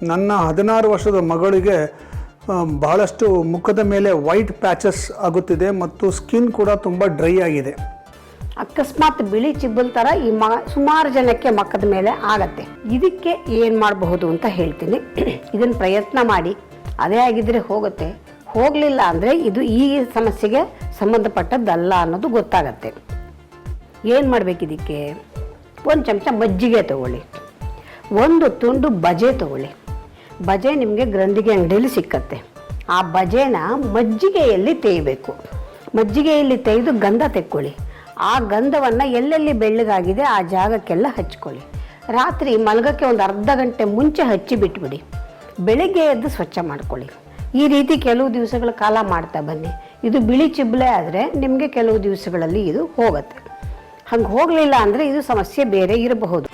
ನನ್ನ ಹದಿನಾರು ವರ್ಷದ ಮಗಳಿಗೆ ಬಹಳಷ್ಟು ಮುಖದ ಮೇಲೆ ವೈಟ್ ಪ್ಯಾಚಸ್ ಆಗುತ್ತಿದೆ ಮತ್ತು ಸ್ಕಿನ್ ಕೂಡ ತುಂಬ ಡ್ರೈ ಆಗಿದೆ. ಅಕಸ್ಮಾತ್ ಬಿಳಿ ಚಿಬ್ಬಲ್ ಥರ ಈ ಮ, ಸುಮಾರು ಜನಕ್ಕೆ ಮಕ್ಕದ ಮೇಲೆ ಆಗತ್ತೆ. ಇದಕ್ಕೆ ಏನು ಮಾಡಬಹುದು ಅಂತ ಹೇಳ್ತೀನಿ. ಇದನ್ನು ಪ್ರಯತ್ನ ಮಾಡಿ. ಅದೇ ಆಗಿದ್ರೆ ಹೋಗುತ್ತೆ. ಹೋಗಲಿಲ್ಲ ಅಂದರೆ ಇದು ಈ ಸಮಸ್ಯೆಗೆ ಸಂಬಂಧಪಟ್ಟದ್ದಲ್ಲ ಅನ್ನೋದು ಗೊತ್ತಾಗತ್ತೆ. ಏನು ಮಾಡಬೇಕು ಇದಕ್ಕೆ? ಒಂದು ಚಮಚ ಮಜ್ಜಿಗೆ ತಗೊಳ್ಳಿ. ಒಂದು ತುಂಡು ಬಜೆ ತಗೊಳ್ಳಿ. ಬಜೆ ನಿಮಗೆ ಗ್ರಂಥಿಗೆ ಅಂಗಡಿಯಲ್ಲಿ ಸಿಕ್ಕತ್ತೆ. ಆ ಬಜೆನ ಮಜ್ಜಿಗೆಯಲ್ಲಿ ತೇಯಬೇಕು. ಮಜ್ಜಿಗೆಯಲ್ಲಿ ತೆಗೆದು ಗಂಧ ತೆಕ್ಕೊಳ್ಳಿ. ಆ ಗಂಧವನ್ನು ಎಲ್ಲೆಲ್ಲಿ ಬೆಳ್ಳಗಾಗಿದೆ ಆ ಜಾಗಕ್ಕೆಲ್ಲ ಹಚ್ಕೊಳ್ಳಿ. ರಾತ್ರಿ ಮಲಗಕ್ಕೆ ಒಂದು ಅರ್ಧ ಗಂಟೆ ಮುಂಚೆ ಹಚ್ಚಿ ಬಿಟ್ಬಿಡಿ. ಬೆಳಿಗ್ಗೆ ಎದ್ದು ಸ್ವಚ್ಛ ಮಾಡ್ಕೊಳ್ಳಿ. ಈ ರೀತಿ ಕೆಲವು ದಿವಸಗಳ ಕಾಲ ಮಾಡ್ತಾ ಬನ್ನಿ. ಇದು ಬಿಳಿ ಚಿಬ್ಲೆ ಆದರೆ ನಿಮಗೆ ಕೆಲವು ದಿವಸಗಳಲ್ಲಿ ಇದು ಹೋಗುತ್ತೆ. ಹಂಗೆ ಹೋಗಲಿಲ್ಲ ಅಂದರೆ ಇದು ಸಮಸ್ಯೆ ಬೇರೆ ಇರಬಹುದು.